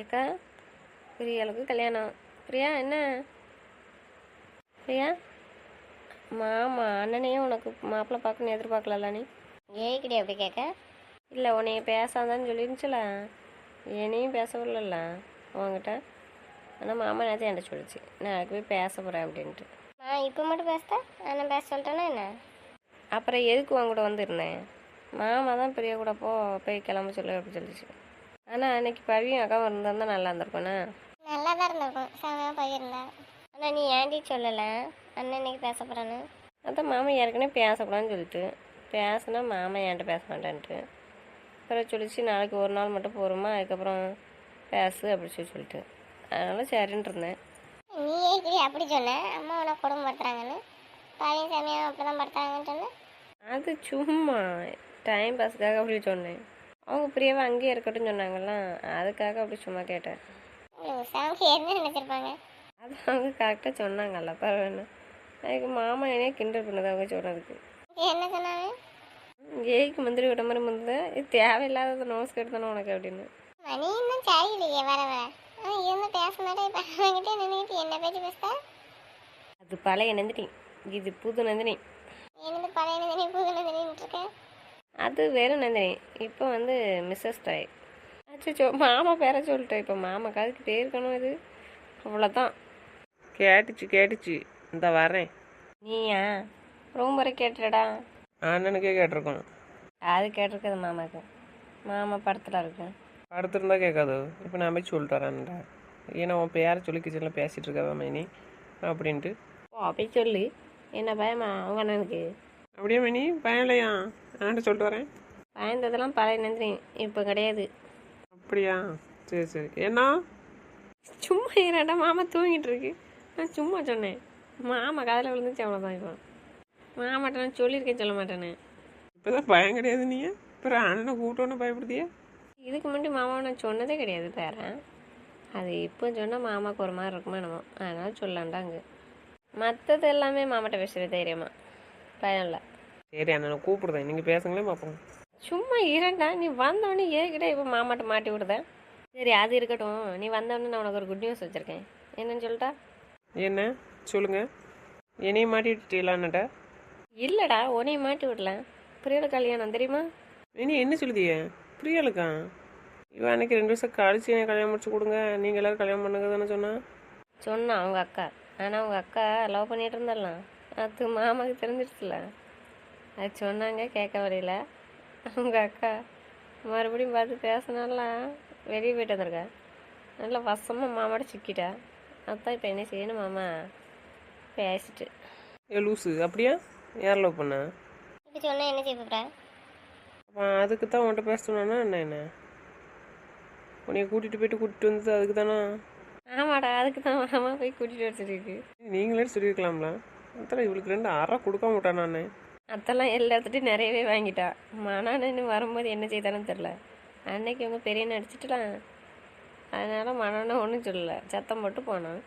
ஏக்கா பிரியாளுக்கு கல்யாணம். பிரியா என்ன? பிரியா? மாமா அண்ணனையும் உனக்கு மாப்பிள்ளை பார்க்கணும் எதிர்பார்க்கல நீ? ஏய்கிடி அப்படி கேட்க? இல்லை உன்னைய பேசாதான்னு சொல்லிருந்துச்சுல. என்னையும் பேச விடல உங்ககிட்ட ஆனால் மாமா நேரத்தை என்கிட்ட சொல்லிச்சு. நாளைக்கு போய் பேச போகிறேன் அப்படின்ட்டு. நான் இப்போ மட்டும் பேசுதேன் அண்ணன் பேச சொல்லிட்டேன்னா என்ன? அப்புறம் எதுக்கு உன் கூட வந்திருந்தேன்? மாமா தான் பெரிய கூட போ போய் கிளம்ப சொல்லு அப்படி சொல்லிச்சு. ஆனால் அன்னைக்கு பவியும் அக்காவும் இருந்தால் நல்லா இருந்திருக்கும்ண்ணா. நல்லா தான் இருந்திருக்கும். செமையாக போயிருந்தா ஆனால் நீ ஏன்டி சொல்லலை? அண்ணன் இன்னைக்கு பேச போகிறான்னு அதான் மாமா ஏற்கனவே பேசக்கூடாதுன்னு சொல்லிட்டு. பேசினா மாமா என்கிட்ட பேச மாட்டேன்ட்டு. அப்புறம் சொல்லிச்சு நாளைக்கு ஒரு நாள் மட்டும் போகிறோமா அதுக்கப்புறம் பேசு அப்படி சொல்லி சொல்லிட்டு. அதனால சரின்ட்டு இருந்தேன். நீ ஏய்கிடி அப்படி சொன்ன? அம்மா உன குடும்பப்படுத்துறாங்கன்னு பழைய சமயம் அப்படி தான் படுத்துறாங்கன்னு சொன்னேன் அது சும்மா டைம் பாஸ்க்காக அப்படி சொன்னேன். அவங்க பிரியாவை அங்கேயே இருக்கட்டும் சொன்னாங்கல்ல. அதுக்காக அப்படி சும்மா கேட்டேன். என்ன நினச்சிருப்பாங்க. அது அவங்க கரெக்டாக சொன்னாங்கல்ல பரவாயில்ல அதுக்கு மாமா என்னையே கிண்டல் பண்ணது அவங்க சொன்னதுக்கு. என்ன சொன்னாங்க? ஏய்க்கு முந்திரி விட்ட மாதிரி முந்தது இது தேவையில்லாத நோஸ் கெடுத்தானே உனக்கு அப்படின்னு. மணி இன்னும் சரியில்லையே வர வர. இருந்து பேச மாட்டேன் இப்போ அவங்ககிட்ட நின்றுட்டு என்ன பேச்சு பேசுதா? அது பழைய நந்தினி. இது புது நந்தினி. என்னது பழைய நந்தினி புது நந்தினின்னு இருக்கேன் அது வேறு நந்தினி. இப்போ வந்து மிஸ்ஸஸ் டாய் அச்சோ மாமா பேர சொல்லிட்டேன் இப்போ. மாமா காதுக்கு போயிருக்கணும் இது. அவ்வளோதான் கேட்டுச்சு கேட்டுச்சு. இந்த வரேன். நீயா? ரூம் வரை கேட்டுடா. அண்ணனுக்கே கேட்டிருக்கோம் அது கேட்டிருக்குது மாமாக்கு. மாமா படத்தில் இருக்கு. அடுத்திருந்தா கேட்காது? இப்போ நான் போய் சொல்லிட்டு வரேன்டா ஏன்னா உன் பேரை சொல்லி கிச்சனில் பேசிகிட்டு இருக்கவா மைனி? அப்படின்ட்டு. ஓ அப்படி சொல்லு. என்ன பயமா? அவங்க அண்ணனுக்கு. அப்படியே மைனி பயம் இல்லையா நான் சொல்லிட்டு வரேன். பயந்ததெல்லாம் பழைய நந்தினி இப்போ கிடையாது. அப்படியா? சரி சரி. ஏன்னா? சும்மா இரண்டா மாமா தூங்கிட்டு இருக்கு. நான் சும்மா சொன்னேன். மாமா காதில் விழுந்துச்சு அவ்வளோதான் இப்போ. மாமாட்ட நான் சொல்லியிருக்கேன் சொல்ல மாட்டேனே இப்போ தான் பயம் கிடையாது நீ? அப்புறம் அண்ணனை கூட்டோன்னு பயப்படுத்தியே இதுக்கு முன்னாடி மாமாவை நான் சொன்னதே கிடையாது பேரன் அது இப்போ சொன்னால் மாமாவுக்கு ஒரு மாதிரி இருக்குமா என்னமோ. அதனால சொல்லலாண்டாங்க மற்றது எல்லாமே மாமாட்ட பேசுகிற தைரியமா. பயம் இல்லை சரி அண்ணனை கூப்பிடுதேன் நீங்கள் பேசுங்களே பார்ப்போம் சும்மா இரண்டா நீ வந்தவொடனே ஏகிட்ட இப்போ மாமாட்ட மாட்டி விடுதேன் சரி அது இருக்கட்டும். நீ வந்தவொடனே நான் உனக்கு ஒரு குட் நியூஸ் வச்சுருக்கேன். என்னன்னு சொல்லிட்டா? என்ன? சொல்லுங்கள் என்னையும் மாட்டி விட்டுட்டீங்களான்னுட்ட இல்லைடா உன்னைய மாட்டி விடலாம் பிரியல கல்யாணம் தெரியுமா? இனி என்ன சொல்லுதியே? பிரியாளுக்கா? இவன் அன்னைக்கு ரெண்டு வருஷம் கழிச்சு எனக்கு கல்யாணம் முடிச்சு கொடுங்க. நீங்கள் எல்லாரும் கல்யாணம் பண்ணுங்க தானே சொன்னா சொன்னான் அவங்க அக்கா. ஆனால் அவங்க அக்கா லவ் பண்ணிட்டு இருந்தலாம் அது மாமாவுக்கு தெரிஞ்சிருச்சுல. அது சொன்னாங்க கேட்க வரையில. அவங்க அக்கா மறுபடியும் பார்த்து பேசினாலாம் வெளியே போயிட்டு வந்திருக்கா. நல்லா வசமாக மாமாட்ட சிக்கிட்டா. அதான் இப்போ என்ன செய்யணும் மாமா? பேசிட்டு. ஏ லூசு அப்படியா? யார் லவ் பண்ணா? இப்படி சொன்னால் என்ன செய்ய அதுக்கு தான் உன்கிட்ட பேச சொன்னானா என்ன என்ன? உன்னைய கூட்டிகிட்டு போயிட்டு கூட்டிகிட்டு வந்தது அதுக்கு தானா ஆமாடா அதுக்கு தான் மாமா போய் கூட்டிகிட்டு வர சொல்லியிருக்கு. நீங்களே சொல்லியிருக்கலாம்ல. அதான் இவளுக்கு ரெண்டு அரை கொடுக்க மாட்டேன் நான்? அதெல்லாம் எல்லாத்துட்டையும் நிறையவே வாங்கிட்டா. மனோன்னு வரும்போது என்ன செய்தானு தெரில அன்னைக்கு அவங்க பெரிய நடிச்சிட்டுலாம் அதனால மனோன்னு ஒன்றும் சொல்லல. சத்தம் போட்டு போனான்.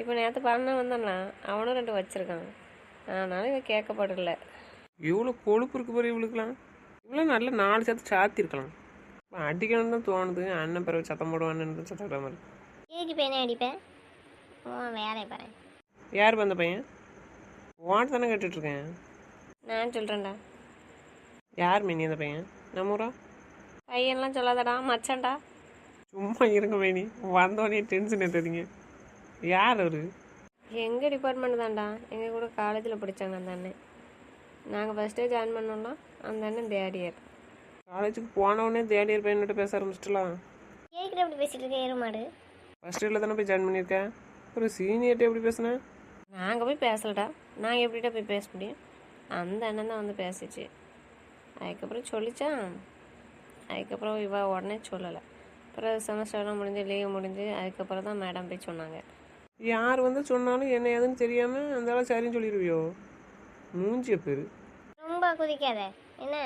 இப்போ நேற்று பண்ண வந்தான்ல அவனும் ரெண்டு வச்சிருக்கான். அதனால இவன் கேட்கப்படல. இவ்வளோ கொழுப்பு இருக்கு பாரு இவளுக்குலாம் இவ்வளோ நல்ல நாலு சத்து சாத்திருக்கலாம் அடிக்கணும்னு தான் தோணுது. அண்ணன் பிறகு சத்தம் போடுவான்னு சத்தம் விடாம இருக்கு ஏக்கு பேனே அடிப்பேன்? வேலையை பாரு. யார் வந்த பையன்? வாட்டு தானே கேட்டுட்ருக்கேன். நான் சொல்கிறேன்டா யார் மினி அந்த பையன்? நம்ம ஊரா? பையன்லாம் சொல்லாதடா மச்சான்டா. சும்மா இருங்க மேனி வந்தோடனே டென்ஷன் எடுத்தீங்க யார் அவரு? எங்கள் டிபார்ட்மெண்ட் தான்டா. எங்கள் கூட காலேஜில் படித்தாங்க அந்த அண்ணன். நாங்கள் ஃபஸ்ட்டே ஜாயின் பண்ணோம்னா அந்த அண்ணன் தேர்ட் இயர் காலேஜுக்கு போனவொடனே தேர்ட் இயர் பையன்கிட்ட பேச ஆரம்பிச்சிட்டலாம் ஏக்கிட்ட அப்படி பேசிட்டு இருக்க எருமாடு ஃபர்ஸ்ட் இயரில் தானே போய் ஜாயின் பண்ணியிருக்கேன். ஒரு சீனியர்கிட்ட எப்படி பேசுனேன் நாங்கள் போய் பேசலடா. நான் எப்படிடா போய் பேச முடியும்? அந்த அண்ணன் தான் வந்து பேசிச்சு. அதுக்கப்புறம் சொல்லிச்சான். அதுக்கப்புறம் இவ உடனே சொல்லலை. அப்புறம் செமஸ்டர்லாம் முடிஞ்சு லீவ் முடிஞ்சு அதுக்கப்புறம் தான் மேடம் போய் சொன்னாங்க. யார் வந்து சொன்னாலும் என்ன ஏதுன்னு தெரியாமல் அந்த சரின்னு சொல்லிடுவியோ மூஞ்சிய பேர். ரொம்ப குதிக்காத. என்ன?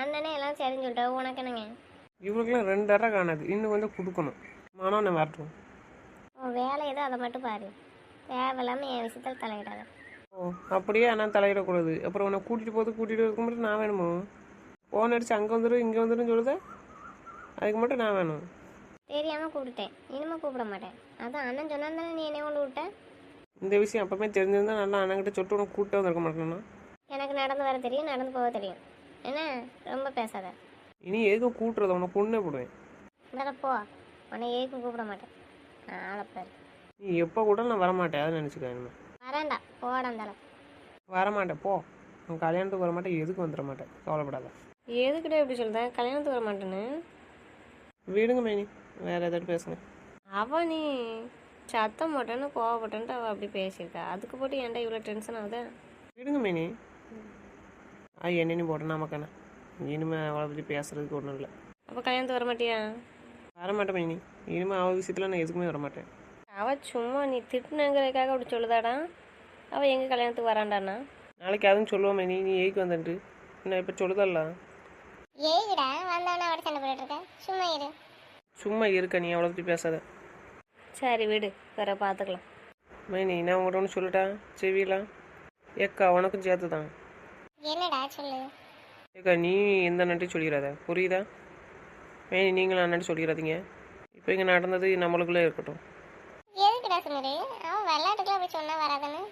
அண்ணனே எல்லாம் சரின்னு சொல்லிட்டா உனக்கு என்னங்க? இவங்களுக்குலாம் ரெண்டு அரை காணாது. இன்னும் கொஞ்சம் கொடுக்கணும். மனம் வரட்டும். உன் வேலை ஏதோ அதை மட்டும் பாரு. தேவையில்லாமல் என் விஷயத்தில் தலையிடாத. ஓ அப்படியே நான் தலையிடக்கூடாது. அப்புறம் உன்னை கூட்டிகிட்டு போது கூட்டிகிட்டு இருக்க மட்டும் நான் வேணுமோ? ஃபோன் அடிச்சு அங்கே வந்துடும் இங்கே வந்துடும் சொல்லுத. அதுக்கு மட்டும் நான் வேணும். தெரியாமல் கூப்பிட்டேன். இனிமே கூப்பிட மாட்டேன். அதான் அண்ணன் சொன்னா தானே நீ என்னை கொண்டு விட்ட? இந்த விஷயம் அப்பவே தெரிஞ்சிருந்தா நல்லா அண்ணன்கிட்ட சொல்லிட்டு உனக்கு கூப்பிட்டு வந்திருக்க மாட்டேன்னா? எனக்கு நடந்து வர தெரியும் நடந்து போக தெரியும். என்ன? ரொம்ப பேசாத. இனி எதுக்கும் கூட்டுறத உனக்கு பொண்ணே போடுவேன். இந்த போ. உன்னை ஏக்கும் கூப்பிட மாட்டேன். ஆளப்பாரு நீ எப்போ கூட நான் வரமாட்டேன். அதை நினச்சிக்க வரேன்டா போடா இருந்தாலும் வரமாட்டேன் போ. உன் கல்யாணத்துக்கு வர மாட்டேன் எதுக்கும் வந்துட மாட்டேன்? கவலைப்படாத. எதுக்கிட்ட இப்படி சொல்லுதேன் கல்யாணத்துக்கு வர மாட்டேன்னு விடுங்க மேனி. வேற ஏதாவது பேசுங்க. அவ நீ சத்தம் போட்டேன்னு கோவப்பட்டேன்ட்டு அவள் அப்படி பேசியிருக்கா. அதுக்கு போட்டு ஏன்டா இவ்வளோ டென்ஷன் ஆகுது? விடுங்க மேனி. ஆ என்னென்னு போட்டேன் நமக்கான இனிமே அவளை பற்றி பேசுறதுக்கு ஒன்றும் இல்லை. அப்போ கல்யாணத்துக்கு வர மாட்டியா வரமாட்டேன் மேனி. இனிமே அவள் விஷயத்தில் நான் எதுக்குமே வரமாட்டேன். அவள் சும்மா நீ திட்டுனங்கிறதுக்காக அப்படி சொல்லுதாடா. அவள் எங்கே கல்யாணத்துக்கு வராண்டாண்ணா? நாளைக்கு அதுவும் சொல்லுவோம் மேனி நீ ஏய்க்கு வந்துட்டு நான் இப்போ சொல்லுதல்ல? ஏய்டா வந்தவன அவட சண்டை போட்டுட்டு இருக்க. சும்மா இரு. சும்மா இருக்க நீ அவளை பற்றி பேசாத. சரி விடு. வேற பார்த்துக்கலாம் மேனி நான் உங்கள்கிட்ட ஒன்று சொல்லிட்டா செவிலா ஏக்கா உனக்கும் சேர்த்து தான் என்னடா சொல்லு? ஏக்கா நீ எந்த நன்றி சொல்லிடாத புரியுதா? மேனி நீங்களும் அண்ணன் சொல்லிடாதீங்க இப்போ இங்கே நடந்தது நம்மளுக்குள்ளே இருக்கட்டும். எதுக்குடா சுமிரு அவன் விளையாட்டுக்குலாம் அப்படி சொன்னா வராதுன்னு.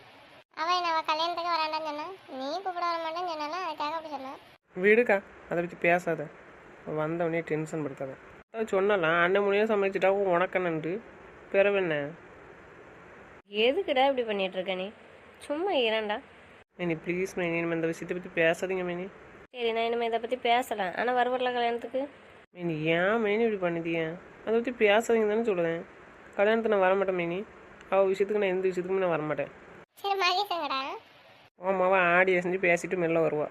அவன் என்ன அவள் கல்யாணத்துக்கு வராண்டான்னு சொன்னா நீ கூப்பிட வர மாட்டேன்னு சொன்னா அதுக்காக அப்படி சொன்னான். விடுக்கா அதை பற்றி பேசாத. வந்தவனே டென்ஷன் படுத்தாத. அதான் சொன்னலாம் அண்ணன் முனியாக சமைச்சிட்டா உனக்கண்ணன்ட்டு பிறவு என்ன? எதுக்குடா இப்படி பண்ணிட்டு இருக்க நீ? சும்மா இரண்டா மேனி ப்ளீஸ் மேனி இனிமே இந்த விஷயத்தை பற்றி பேசாதீங்க மேனி. சரி நான் இனிமேல் இதை பற்றி பேசலாம். ஆனால் வருவரில் கல்யாணத்துக்கு? மேனி ஏன் மேனி இப்படி பண்ணிட்டிய? அதை பற்றி பேசாதீங்க தானே சொல்லுவேன் கல்யாணத்துக்கு நான் வரமாட்டேன் மேனி. அவள் விஷயத்துக்கு நான் எந்த விஷயத்துக்குமே நான் வரமாட்டேன். ஆமாவா ஆடி செஞ்சு பேசிட்டு மெல்ல வருவா.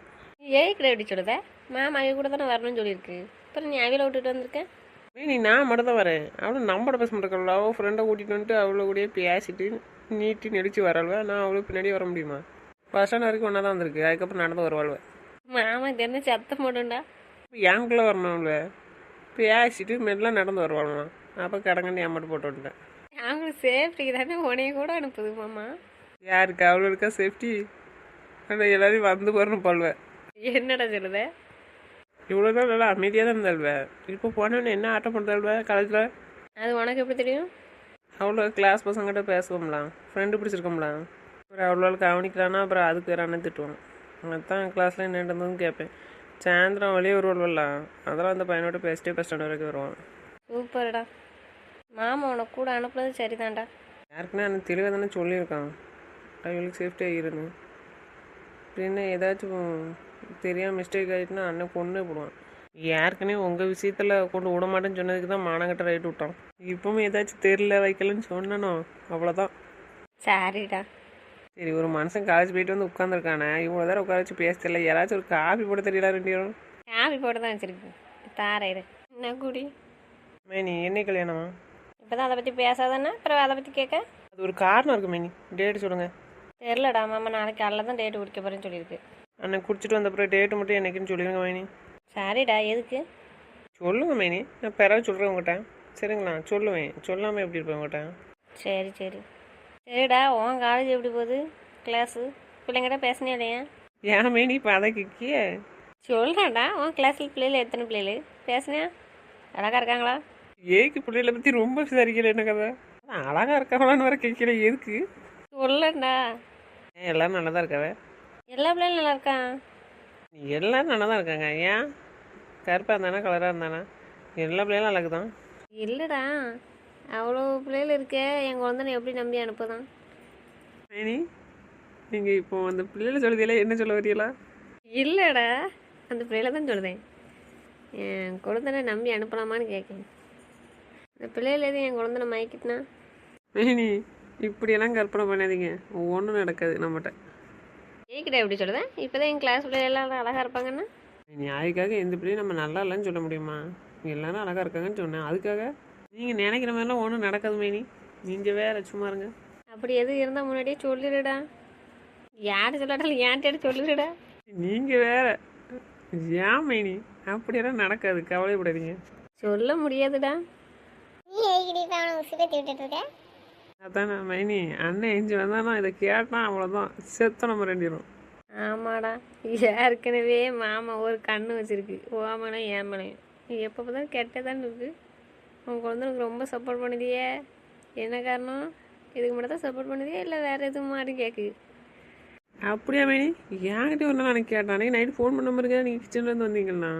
ஏய்க்கிட்ட எப்படி சொல்லுத? மேம் அவ கூட தானே வரணும்னு சொல்லியிருக்கு. அப்புறம் நீ அவில விட்டுட்டு வந்திருக்கேன் மேனி நான் மட்டும் தான் வரேன். அவளும் நம்மட பேச மாட்டேக்கல அவள் ஃப்ரெண்டை கூட்டிகிட்டு வந்துட்டு அவளை கூடயே பேசிட்டு நீட்டி நெடிச்சு வரல்வா நான் அவளுக்கு பின்னாடி வர முடியுமா? பஸ் ஸ்டாண்ட் வரைக்கும் ஒன்றா தான் வந்திருக்கு. அதுக்கப்புறம் நடந்து வருவாள்வ. மாமா தெரிஞ்ச சத்தம் போடுண்டா? எனக்குள்ளே வரணும்ல. பேசிட்டு மெல்ல நடந்து வருவாள்மா அப்போ கடங்கன்னு ஏமாட்டு போட்டு விட்டேன் அவங்களுக்கு சேஃப்டிக்கு தானே? உனைய கூட அனுப்புது மாமா. யாருக்கு? அவ்வளோ இருக்கா சேஃப்டி ஆனால் எல்லாரையும் வந்து வரணும் போல்வேன் என்னடா சொல்லுத? இவ்வளோ நாள் நல்லா அமைதியாக தான் இருந்தாள்வே. இப்போ போனோன்னு என்ன ஆட்டம் பண்ணுறாள்வே காலேஜில் அது உனக்கு எப்படி தெரியும்? அவ்வளோ கிளாஸ் பசங்கிட்ட பேசுவோம்லாம். ஃப்ரெண்டு பிடிச்சிருக்கோம்லாம். அப்புறம் அவ்வளோ கவனிக்கலான்னா அப்புறம் அதுக்கு வேறு அண்ணன் திட்டுவாங்க அதான் கிளாஸில் என்ன நடந்ததுன்னு கேட்பேன். சாயந்தரம் வெளியே வருவாள்லாம். அதெல்லாம் அந்த பையனோட பேசிட்டே பஸ் ஸ்டாண்ட் வரைக்கும் வருவான். சூப்பர்டா. மாமா உனக்கு கூட அனுப்புனது சரிதான்டா. யாருக்குன்னா எனக்கு தெளிவாக தானே சொல்லியிருக்கான். அவங்களுக்கு சேஃப்டியாக இருந்து அப்படின்னு ஏதாச்சும் தெரியாமல் மிஸ்டேக் ஆகிட்டுனா அண்ணன் கொண்டு போடுவான். யாருக்குன்னே உங்கள் விஷயத்தில் கொண்டு விட மாட்டேன்னு சொன்னதுக்கு தான் மானங்கட்ட ரைட் விட்டான். இப்பவும் ஏதாச்சும் தெரியல வைக்கலன்னு சொன்னனோ? அவ்வளோதான் சரிடா சரி ஒரு மனுஷன் காலேஜ் போயிட்டு வந்து உட்காந்துருக்கானே இவ்வளோ நேரம் உட்கார வச்சு பேச தெரியல யாராச்சும் ஒரு காஃபி போட தெரியல ரெண்டு பேரும்? காபி போட்டு தான் வச்சிருக்கு தாரையிடு என்ன குடி? மேனி என்ன கல்யாணமா? இப்போ தான் அதை பற்றி பேசாதானே அப்புறம் அதை பற்றி கேட்க? அது ஒரு காரணம் இருக்கு மேனி. டேட்டு சொல்லுங்கள் தெரிலடா மாமா நாளைக்கு காலைல தான் டேட்டு குடிக்க போகிறேன்னு சொல்லியிருக்கு. அண்ணன் குடிச்சிட்டு வந்த அப்புறம் டேட்டு மட்டும் என்னைக்குன்னு சொல்லிடுங்க மேனி. சரிடா எதுக்கு? சொல்லுங்க மேனி. நான் பிறகு சொல்கிறேன் உங்கள்கிட்ட சரிங்களா? சொல்லுவேன் சொல்லாமல் எப்படி இருப்பேன் உங்கள்கிட்ட சரி சரி. சரிடா உன் காலேஜ் எப்படி போகுது? கிளாஸு பிள்ளைங்கிட்ட பேசினே இல்லையா? ஏன் மேனி? இப்போ அதை கிக்கியே சொல்கிறேன்டா உன் கிளாஸில் பிள்ளைகள் எத்தனை பிள்ளைகள்? பேசுனியா? அழகா இருக்காங்களா? ஏக்கு பிள்ளைகளை பற்றி ரொம்ப விசாரிக்கல என்ன கதை? அதான் அழகா இருக்காங்களான்னு வர கேட்கல எதுக்கு? சொல்லண்டா எல்லாரும் நல்லா தான் இருக்காவே? எல்லா பிள்ளைகளும் நல்லா இருக்கான் எல்லாரும் நல்லா தான் இருக்காங்க. ஏன்? கருப்பாக இருந்தானா கலராக இருந்தானா? எல்லா பிள்ளைகளும் அழகு தான் இல்லைடா. அவ்வளோ பிள்ளைகள் இருக்கே. என் குழந்தை எப்படி நம்பி அனுப்புதான் மேனி நீங்கள் இப்போ அந்த பிள்ளைகளை சொல்லுதீங்களா? என்ன சொல்ல வரீங்களா? இல்லைடா. அந்த பிள்ளைகளை தான் சொல்லுதேன். என் குழந்தை நம்பி அனுப்பலாமான்னு கேட்கேன் இந்த பிள்ளைகள் எதுவும் என் குழந்தை மயக்கிட்டுனா? மேனி இப்படியெல்லாம் கற்பனை பண்ணாதீங்க. ஒன்றும் நடக்காது நம்மகிட்ட. ஏக்கிட்ட எப்படி சொல்லுதேன் இப்போ தான் என் கிளாஸ் பிள்ளைகள் எல்லாம் அழகாக இருப்பாங்கன்னா? நியாயக்காக எந்த பிள்ளையும் நம்ம நல்லா இல்லைன்னு சொல்ல முடியுமா? எல்லாரும் அழகாக இருக்காங்கன்னு சொன்னேன். அதுக்காக நீங்கள் நினைக்கிற மாதிரிலாம் ஒன்றும் நடக்காது மேனி. நீங்கள் வேற சும்மா இருங்க. அப்படி எது இருந்தால் முன்னாடியே சொல்லிடுடா யார் சொல்லாட்டாலும் ஏன்ட்டு சொல்லிடுடா நீங்கள் வேற. ஏன் மேனி? அப்படியெல்லாம் நடக்காது. கவலைப்படாதீங்க. சொல்ல முடியாதுடா. நீ இப்போ அவனை உசுப்பேத்தி விட்டுட்டு இருக்க? அதான் மைனி? அண்ணன் எஞ்சி வந்தானா? இதை கேட்டான் அவ்வளோதான் செத்த நம்ம ரெண்டிடும் ஆமாடா. ஏற்கனவே மாமா ஒரு கண்ணு வச்சிருக்கு. ஓமனம் ஏமனையும் எப்போ பார்த்தாலும் கெட்டதான் இருக்கு. உன் குழந்தைக்கு ரொம்ப சப்போர்ட் பண்ணுதியே. என்ன காரணம்? இதுக்கு மட்டும் தான் சப்போர்ட் பண்ணுதியா? இல்லை வேறு எதுவும் மாதிரி கேட்கு அப்படியா மேனி? என்கிட்ட ஒரு நாள் எனக்கு கேட்டான். அன்றைக்கி நைட்டு ஃபோன் பண்ண மாதிரி நீங்கள் கிச்சன்லேருந்து வந்தீங்கண்ணா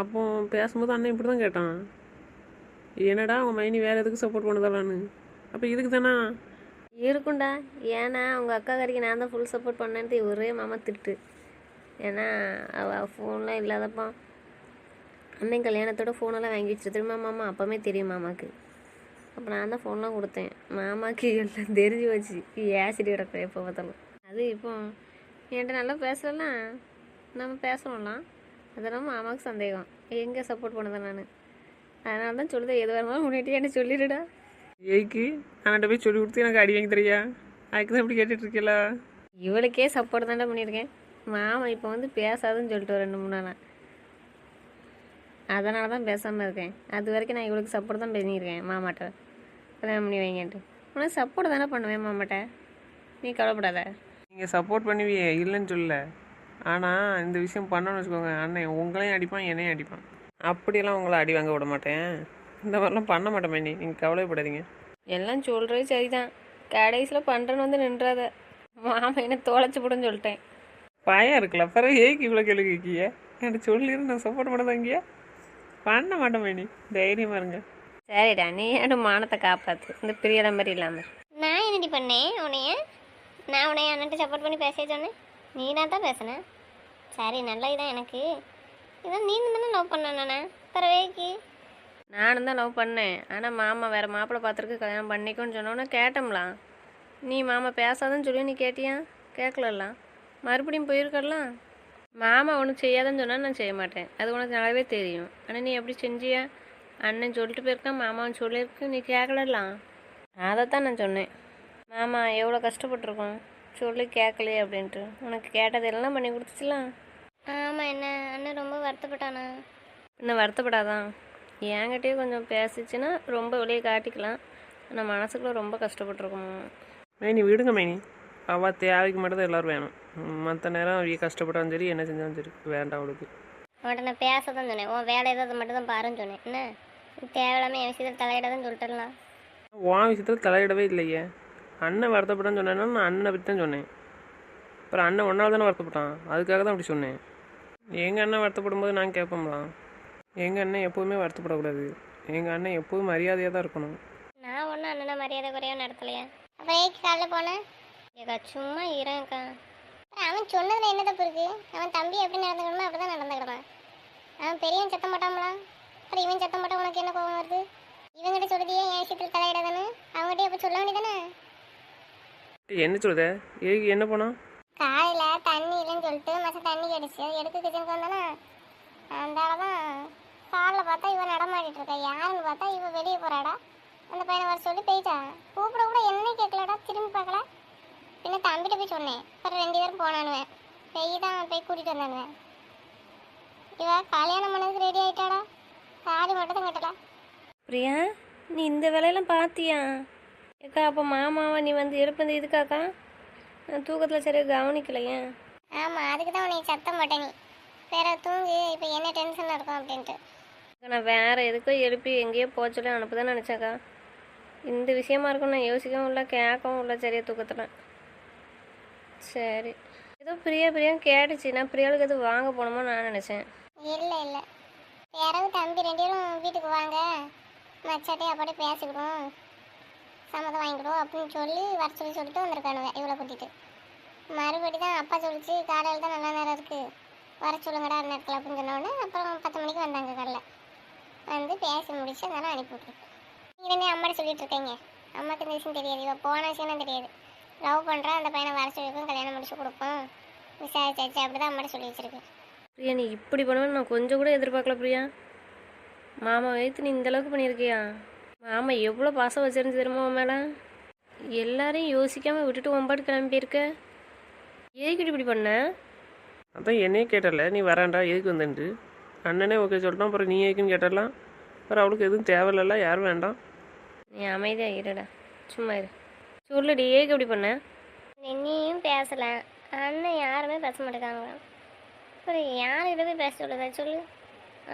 அப்போ பேசும்போது அண்ணன் இப்படி தான் கேட்டான். என்னடா உங்கள் மைனி வேறு எதுக்கு சப்போர்ட் பண்ணுதலான்னு அப்போ இதுக்கு தானா? இருக்கும்டா. ஏன்னா அவங்க அக்கா கறிக்கு நான் தான் ஃபுல் சப்போர்ட் பண்ணேன்ட்டு ஒரே மாமா திட்டு. ஏன்னா அவள் ஃபோன்லாம் இல்லாதப்போ அண்ணன் கல்யாணத்தோட ஃபோனெல்லாம் வாங்கி வச்சு திரும்ப மாமா அப்போவே தெரியும் மாமாவுக்கு அப்போ நான் தான் ஃபோன்லாம் கொடுத்தேன். மாமாவுக்கு எல்லாம் தெரிஞ்சு வச்சு ஏசிடி கிடப்பேன் எப்போ பார்த்தாலும். அது இப்போ என்கிட்ட நல்லா பேசலாம் நம்ம பேசணும்லாம் அதெல்லாம் மாமாவுக்கு சந்தேகம். எங்கே சப்போர்ட் பண்ணுதேன் நான்? அதனால தான் சொல்லுதேன் எது வருமானம் முன்னாடி என்ன சொல்லிடுடா. ஏய்க்கு அண்ணாட்ட போய் சொல்லி கொடுத்து எனக்கு அடி வாங்கி தரியா? அதுக்கு தான் இப்படி இருக்கீங்களா இவளுக்கே சப்போர்ட் தான்டா பண்ணியிருக்கேன். மாமா இப்போ வந்து பேசாதுன்னு சொல்லிட்டு ரெண்டு மூணு நாளா. அதனால தான் பேசாமல் இருக்கேன். அது வரைக்கும் நான் இவளுக்கு சப்போர்ட் தான் பண்ணியிருக்கேன் மாமாட்ட. கல்யாணம் பண்ணி வைங்கன்ட்டு. உனக்கு சப்போர்ட் தானே பண்ணுவேன் மாமாட்ட. நீ கவலைப்படாத. நீங்கள் சப்போர்ட் பண்ணுவியே இல்லைன்னு சொல்லல. ஆனால் இந்த விஷயம் பண்ணணும்னு வச்சுக்கோங்க அண்ணன் உங்களையும் அடிப்பான் என்னையும் அடிப்பான். அப்படியெல்லாம் உங்களை அடி வாங்க விட மாட்டேன். இந்த மாதிரிலாம் பண்ண மாட்டேன் மேனி. நீங்கள் கவலைப்படாதீங்க எல்லாம் சொல்கிறது சரிதான். கடைசியில் பண்ணுறேன்னு வந்து நின்றாத. மாமா என்ன தொலைச்சி போடுன்னு சொல்லிட்டேன். பயம் இருக்குல்ல. பிறகு ஏக்கு இவ்வளோ கேள்வி கேட்கிய எனக்கு சொல்லிடு நான் சப்போர்ட் பண்ண தங்கிய பண்ண மாட்டேன் மேனி. தைரியமாக இருங்க. சரிடா நீ ஏன் மானத்தை காப்பாற்று இந்த பிரியற மாதிரி இல்லாமல் நான் என்னடி பண்ணேன் உன்னைய? நான் உன்னைய அண்ணன்ட்ட சப்போர்ட் பண்ணி பேச சொன்னேன். நீ தான் தான் பேசினேன் சரி நல்ல இதான் எனக்கு. இதான் நீங்கள் தானே லவ் பண்ண பிறவேக்கு நானும் தான் லவ் பண்ணேன். ஆனால் மாமா வேறு மாப்பிள்ளை பார்த்துருக்கு கல்யாணம் பண்ணிக்கோன்னு சொன்னோன்னே கேட்டோம்லாம் நீ மாமா பேசாதன்னு சொல்லி நீ கேட்டியா? கேட்கலாம் மறுபடியும் போயிருக்கலாம் மாமா உனக்கு செய்யாதன்னு சொன்னால் நான் செய்ய மாட்டேன். அது உனக்கு நல்லாவே தெரியும். ஆனால் நீ எப்படி செஞ்சியா? அண்ணன் சொல்லிட்டு போயிருக்கான் மாமாவும் சொல்லியிருக்கு. நீ கேட்கலாம் அதைத்தான் நான் சொன்னேன். மாமா எவ்வளோ கஷ்டப்பட்டிருக்கோம். சொல்லி கேட்கலையே அப்படின்ட்டு. உனக்கு கேட்டது எல்லாம் பண்ணி கொடுத்துச்சுலாம் ஆமாம் என்ன? அண்ணன் ரொம்ப வருத்தப்பட்டானா? இன்னும் வருத்தப்படாதான் என்கிட்டயே கொஞ்சம் பேசிச்சுன்னா ரொம்ப வெளியே காட்டிக்கலாம். ஆனால் மனசுக்குள்ள ரொம்ப கஷ்டப்பட்டிருக்கோம். மேனி விடுங்க மேனி. அவள் தேவைக்கு மட்டும் தான் எல்லோரும் வேணும். மற்ற நேரம் அவங்க கஷ்டப்பட்டாலும் சரி என்ன செஞ்சாலும் சரி வேண்டாம் அவளுக்கு. அவன்கிட்ட நான் பேச தான் சொன்னேன். உன் வேலை ஏதாவது மட்டும் தான் பாருன்னு சொன்னேன். என்ன? தேவையில்லாமல் என் விஷயத்தில் தலையிடாதுன்னு சொல்லிட்டுலாம் உன் விஷயத்தில் தலையிடவே இல்லையே. அண்ணன் வருத்தப்பட்டான்னு சொன்னேன்னா நான் அண்ணனை பற்றி தான் சொன்னேன். அப்புறம் அண்ணன் ஒன்றால் தானே வருத்தப்பட்டான். அதுக்காக தான் அப்படி சொன்னேன். எங்கள் அண்ணன் வருத்தப்படும் போது நான் கேட்போம்லாம் எங்கள் அண்ணன் எப்போவுமே வருத்தப்படக்கூடாது. எங்கள் அண்ணன் எப்போவும் மரியாதையாக தான் இருக்கணும். நான் ஒன்றும் அண்ணனை மரியாதை குறையாக நடத்தலையா? அப்புறம் ஏக்கு காலைல போனேன் ஏக்கா சும்மா இரேக்கா அவன் சொன்னதுல என்ன தப்பு இருக்கு? அவன் தம்பி எப்படி நடந்துக்கணுமோ அப்படி தான் நடந்துக்கிடுவான் அவன் பெரியவன் சத்தம் மாட்டாமலாம் அப்புறம் இவன் சத்தம் மாட்டா உனக்கு என்ன கோவம் வருது? இவங்கிட்ட சொல்லுதியே என் விஷயத்தில் தலையிடாதானே? அவங்ககிட்ட எப்போ சொல்ல வேண்டியதானே? என்ன சொல்லுத? ஏக்கு என்ன போனா? காலையில் தண்ணி இல்லைன்னு சொல்லிட்டு மச்சம் தண்ணி கிடச்சி. எடுத்து கிச்சனுக்கு வந்தோன்னா அதனால தான் காலில் பார்த்தா இவன் நடமாடிட்டு இருக்கா யாருன்னு பார்த்தா இவன் வெளியே போகிறாடா அந்த பையனை வர சொல்லி போயிட்டா. கூப்பிட கூட என்ன கேட்கலடா திரும்பி பார்க்கல. பின்ன தம்பிட்ட போய் சொன்னேன். அப்புறம் ரெண்டு பேரும் போனானுவேன். பெய் தான் போய் கூட்டிகிட்டு வந்தானுவேன். இவ கல்யாணம் பண்ணதுக்கு ரெடி ஆயிட்டாடா. தாலி மட்டும் தான் கட்டல. பிரியா நீ இந்த வேலையெல்லாம் பார்த்தியா ஏக்கா அப்போ மாமாவை நீ வந்து எழுப்பது இதுக்காக்கா நான் தூக்கத்தில் சரியாக கவனிக்கலையே ஆமாம் அதுக்கு தான் உனக்கு சத்தம் போட்டேன் நீ. வேற தூங்கு இப்போ என்ன டென்ஷனில் இருக்கும் அப்படின்ட்டு. நான் வேறு எதுக்கோ எழுப்பி எங்கேயோ போச்சல அனுப்புதான் நினச்சேக்கா இந்த விஷயமா இருக்கும் நான் யோசிக்கவும் இல்லை கேட்கவும் இல்லை சரியா தூக்கத்தில். சரி. ஏதோ பிரியா பிரியா கேட்டுச்சு. நான் பிரியாளுக்கு எதுவும் வாங்க போகணுமோ நான் நினச்சேன். இல்லை இல்லை. யாராவது தம்பி ரெண்டு பேரும் வீட்டுக்கு வாங்க. மச்சாட்டே அப்படியே பேசிக்கிடுவோம். சம்மதம் வாங்கிக்கிடுவோம் அப்படின்னு சொல்லி வர சொல்லி சொல்லிட்டு வந்திருக்கானுங்க இவ்வளோ கூட்டிகிட்டு மறுபடி தான் அப்பா சொல்லிச்சு காலையில் தான் நல்லா நேரம் இருக்குது வர சொல்லுங்கடா நேரத்தில் அப்படின்னு சொன்னோடனே அப்புறம் பத்து மணிக்கு வந்தாங்க காலைல. வந்து பேசி முடிச்சு அதெல்லாம் அனுப்பி விட்ருக்கு நீங்கள் என்ன அம்மாட்ட சொல்லிட்டு இருக்கீங்க? அம்மாக்கு இந்த விஷயம் தெரியாது. இவள் போன விஷயம்லாம் தெரியாது. லவ் பண்ணுறா அந்த பையனை வர சொல்லியிருக்கோம் கல்யாணம் முடிச்சு கொடுப்போம். விசாரிச்சாச்சு அப்படி தான் அம்மாட்ட சொல்லி வச்சிருக்கேன். பிரியா நீ இப்படி பண்ணுவேன்னு நான் கொஞ்சம் கூட எதிர்பார்க்கல பிரியா. மாமா வைத்து நீ இந்த அளவுக்கு பண்ணியிருக்கியா? மாமா எவ்வளோ பாசம் வச்சிருந்து தெரியுமா மேலே? எல்லாரையும் யோசிக்காமல் விட்டுட்டு ஒம்பாடு கிளம்பியிருக்க? ஏகிட்டு இப்படி பண்ண? அதான் என்னையே கேட்டல நீ வரான்டா எதுக்கு வந்துட்டு அண்ணனே ஓகே சொல்லிட்டான் அப்புறம் நீ ஏக்குன்னு கேட்டலாம் அப்புறம் அவளுக்கு எதுவும் தேவையில்ல யாரும் வேண்டாம். நீ அமைதியாக இருடா சும்மா இரு. சொல்லுடி ஏக்கு இப்படி பண்ண? நீயும் பேசல அண்ணன் யாருமே பேச மாட்டேங்காங்க அப்புறம் யார்கிட்ட போய் பேச சொல்லுதா சொல்லு.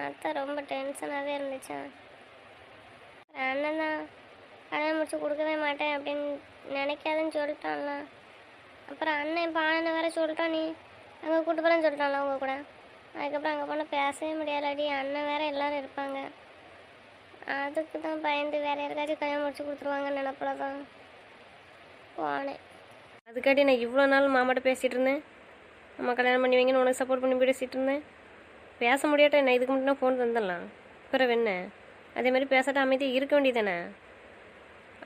அதான் ரொம்ப டென்ஷனாகவே இருந்துச்சா. அண்ணன் தான் கல்யாணம் முடிச்சு கொடுக்கவே மாட்டேன் அப்படின்னு நினைக்காதுன்னு சொல்லிட்டான்ல. அப்புறம் அண்ணன் இப்போ அண்ணன் வேற சொல்லிட்டான் நீ அங்கே கூட்டு போகிறேன்னு சொல்லிட்டான்ல அவங்க கூட. அதுக்கப்புறம் அங்கே போனால் பேசவே முடியாதடி அண்ணன் வேற எல்லாரும் இருப்பாங்க. அதுக்கு தான் பயந்து வேற யாருக்காச்சும் கல்யாணம் முடிச்சு கொடுத்துருவாங்கன்னு நினப்பில தான் போனேன். அதுக்காட்டி நான் இவ்வளோ நாள் மாமாட்ட பேசிகிட்டு இருந்தேன். அம்மா கல்யாணம் பண்ணி வைங்கன்னு உனக்கு சப்போர்ட் பண்ணி பேசிகிட்டு இருந்தேன். பேச முடியாட்டேன் என்ன? இதுக்கு மட்டும் ஃபோன் தந்துடலாம். பிறகு என்ன? அதே மாதிரி பேசாட்ட அமைதியாக இருக்க வேண்டியதானே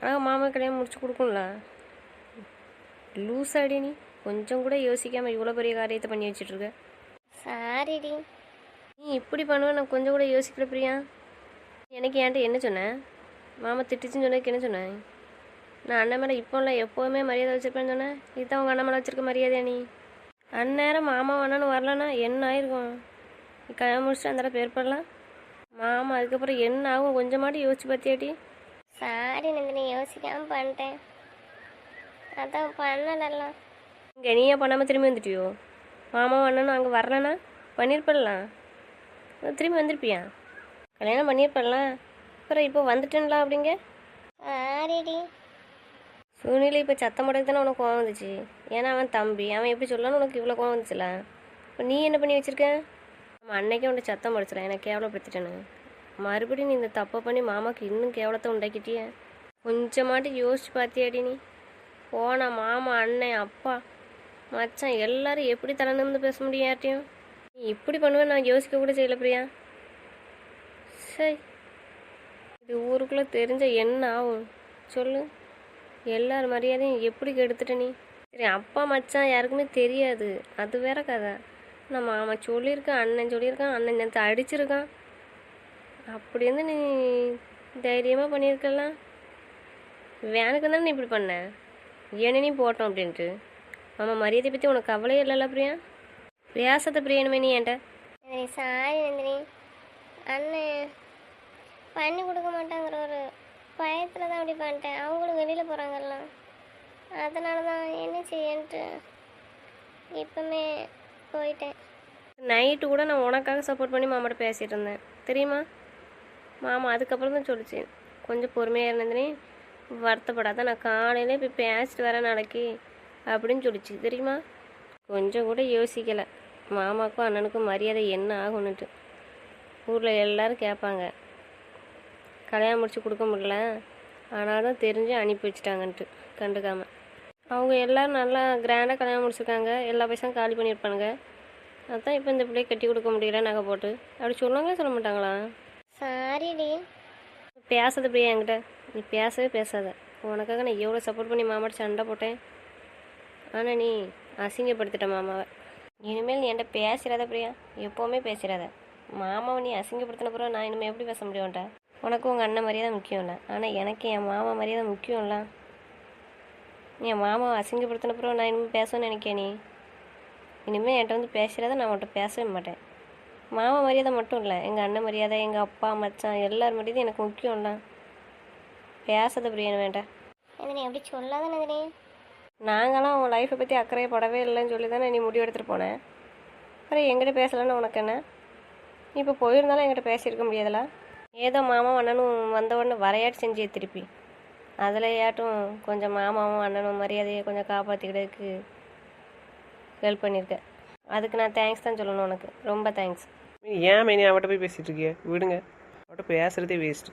ஆனால் மாமா கல்யாணம் முடிச்சு கொடுக்கும்ல லூஸ் அடி நீ. கொஞ்சம் கூட யோசிக்காமல் இவ்வளோ பெரிய காரியத்தை பண்ணி வச்சிட்டு இருக்க சாரிடி. நீ இப்படி பண்ணுவேன் நான் கொஞ்சம் கூட யோசிக்கல பிரியா. எனக்கு என்கிட்ட என்ன சொன்னேன் மாமா திட்டுச்சுன்னு சொன்னதுக்கு என்ன சொன்னேன் நான் அண்ணன் மேலே இப்போ இல்லை எப்போவுமே மரியாதை வச்சுருப்பேன்னு சொன்னேன் இதுதான் உங்கள் அண்ணன் மேலே வச்சிருக்க மரியாதையா நீ? அந்நேரம் மாமா அண்ணன் வரலன்னா என்ன ஆயிருக்கும்? நீ கல்யாணம் முடிச்சுட்டு அந்த பேர் பண்ணலாம் மாமா அதுக்கப்புறம் என்ன ஆகும்? கொஞ்சமாட்டி யோசிச்சு பார்த்தியாட்டி? சாரி நந்தினி யோசிக்காம பண்ணிட்டேன். அதான் பண்ணலாம் இங்கே நீயே பண்ணாமல் திரும்பி வந்துட்டியோ? மாமா அண்ணனும் அங்கே வரலனா பண்ணியிருப்படலாம் திரும்பி வந்திருப்பியா? கல்யாணம் பண்ணியிருப்படலாம் அப்புறம் இப்போ வந்துட்டேன்ல அப்படிங்க? சாரிடி சூழ்நிலை இப்போ சத்தம் போட்டது தானே உனக்கு கோவம் வந்துச்சு? ஏன்னா அவன் தம்பி அவன் எப்படி சொல்லலான்னு உனக்கு இவ்வளோ கோவம் வந்துச்சுல? இப்போ நீ என்ன பண்ணி வச்சிருக்க? நம்ம அன்னைக்கே உன்னை சத்தம் படிச்சிடறேன் என்னை கேவலப்படுத்திட்டேன்னு. மறுபடியும் நீ இந்த தப்பை பண்ணி மாமாக்கு இன்னும் கேவலத்தை உண்டாக்கிட்டியே? கொஞ்சமாட்டி யோசிச்சு பார்த்தியாடி நீ? போனா மாமா அண்ணன் அப்பா மச்சான் எல்லாரும் எப்படி தலை நிமிர்ந்து பேச முடியும் யார்ட்டையும் நீ இப்படி பண்ணுவேன் நான் யோசிக்க கூட செய்யல பிரியா. சரி இது ஊருக்குள்ளே தெரிஞ்ச என்ன ஆகும்? சொல்லு. எல்லார் மரியாதையும் எப்படி கெடுத்துட்ட நீ? சரி அப்பா மச்சான் யாருக்குமே தெரியாது. அது வேற கதை. நம்ம அவன் சொல்லியிருக்கான் அண்ணன் சொல்லியிருக்கான் அண்ணன் நேற்று அடிச்சிருக்கான். அப்படி இருந்து நீ தைரியமாக பண்ணியிருக்கலாம் வேனுக்கு தானே நீ இப்படி பண்ண? ஏனே நீ போட்டோம் அப்படின்ட்டு? ஆமாம் மரியாதை பற்றி உனக்கு கவலையே இல்லைல்ல பிரியா? பேசத்தை பிரியணுமே நீ என்கிட்ட. நந்தினி சாரி நந்தினி. அண்ணன் பண்ணி கொடுக்க மாட்டாங்கிற ஒரு பயத்தில் தான் அப்படி பண்ணிட்டேன். அவங்களும் வெளியில் போகிறாங்கல்ல அதனால தான் என்ன செய்யன்ட்டு இப்போமே போயிட்டேன். நைட்டு கூட நான் உனக்காக சப்போர்ட் பண்ணி மாமாட்ட பேசிகிட்டு இருந்தேன். தெரியுமா? மாமா அதுக்கப்புறம் தான் சொல்லிச்சு. கொஞ்சம் பொறுமையாக இருந்ததுனே வருத்தப்படாத நான் காலையிலே போய் பேசிட்டு வரேன் நாளைக்கு அப்படின்னு சொல்லிச்சு. தெரியுமா? கொஞ்சம் கூட யோசிக்கலை. மாமாக்கும் அண்ணனுக்கும் மரியாதை என்ன ஆகும்னுட்டு. ஊரில் எல்லோரும் கேட்பாங்க கல்யாணம் முடிச்சு கொடுக்க முடியல. ஆனால் தான் தெரிஞ்சு அனுப்பி வச்சுட்டாங்கன்ட்டு கண்டுக்காமல் அவங்க எல்லாரும் நல்லா கிராண்டாக கல்யாணம் முடிச்சிருக்காங்க. எல்லா பைசாவும் காலி பண்ணியிருப்பானுங்க. அதான் இப்போ இந்த பிள்ளைய கட்டி கொடுக்க முடியல நகை போட்டு. அப்படி சொல்லுவாங்களே சொல்ல மாட்டாங்களா? சாரிடி. பேசாத பிரியா என்கிட்ட. நீ பேசவே பேசாத. உனக்காக நான் எவ்வளோ சப்போர்ட் பண்ணி மாமாட்ட சண்டை போட்டேன். ஆனால் நீ அசிங்கப்படுத்திட்ட மாமாவை. இனிமேல் நீ என்கிட்ட பேசிடாத பிரியா. எப்போவுமே பேசிடாத. மாமாவை நீ அசிங்கப்படுத்தின பிறகு நான் இனிமேல் எப்படி பேச முடியும்டா உனக்கு உங்கள் அண்ணன் மரியாதை முக்கியம்ல. ஆனால் எனக்கு என் மாமா மரியாதை முக்கியம்ல. என் மாமாவை அசிங்கப்படுத்தின பிறகு நான் இனிமேல் பேசணும்னு நினைக்க நீ? இனிமேல் என்கிட்ட வந்து பேசுகிறத நான் உன்கிட்ட பேசவே மாட்டேன். மாமா மரியாதை மட்டும் இல்லை எங்கள் அண்ணன் மரியாதை எங்கள் அப்பா மச்சான் எல்லார் மரியாதையும் எனக்கு முக்கியம்ல பேசாத பிரியாணி வேண்டாம் நந்தினி அப்படி சொல்லாத நந்தினி. நாங்களாம் உன் லைஃப்பை பற்றி அக்கறையே படவே இல்லைன்னு சொல்லி தானே நீ முடிவு எடுத்துகிட்டு போனேன் அப்புறம் எங்கிட்ட பேசலன்னு உனக்கு என்ன? இப்போ போயிருந்தாலும் என்கிட்ட பேசியிருக்க முடியாதுல? ஏதோ மாமா அண்ணனும் வந்த உடனே வரையாட்டு செஞ்சியே திருப்பி. அதுலையாட்டும் கொஞ்சம் மாமாவும் அண்ணனும் மரியாதையை கொஞ்சம் காப்பாற்றிக்கிட்டதுக்கு ஹெல்ப் பண்ணியிருக்க அதுக்கு நான் தேங்க்ஸ் தான் சொல்லணும் உனக்கு. ரொம்ப தேங்க்ஸ் ஏன் மைனி அவட்ட போய் பேசிட்டு இருக்கிய? விடுங்க. அவட்ட பேசுறதே வேஸ்ட்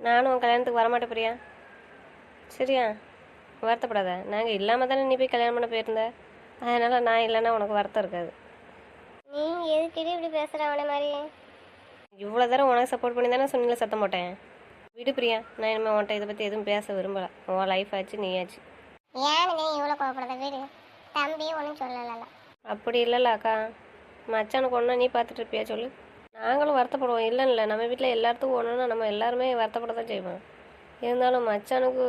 நானும் உன் கல்யாணத்துக்கு வரமாட்டேன் பிரியா. சரியா? வருத்தப்படாத. நாங்கள் இல்லாமல் தானே நீ போய் கல்யாணம் பண்ண போயிருந்த? அதனால் நான் இல்லைன்னா உனக்கு வருத்தம் இருக்காது. நீ எதுக்கிட்டே இப்படி பேசுகிற அவனை மாதிரி? இவ்வளோ தரம் உனக்கு சப்போர்ட் பண்ணி தானே சொன்னீங்கள சத்தம் போட்டேன். விடு பிரியா. நான் இனிமேல் உன்ட்ட இதை பற்றி எதுவும் பேச விரும்பலை. உன் லைஃப் ஆச்சு நீ ஆச்சு ஏன் நந்தினி இவ்வளோ கோவப்படுற வீடு. தம்பி ஒன்றும் சொல்லல அப்படி இல்லைல்ல அக்கா. மச்சானுக்கு ஒன்றா நீ பார்த்துட்டு இருப்பியா சொல்லு. நாங்களும் வருத்தப்படுவோம். இல்லைன்னு இல்லை நம்ம வீட்டில் எல்லாத்துக்கும் ஒன்றுனா நம்ம எல்லாருமே வருத்தப்பட தான் செய்வோம். இருந்தாலும் மச்சானுக்கு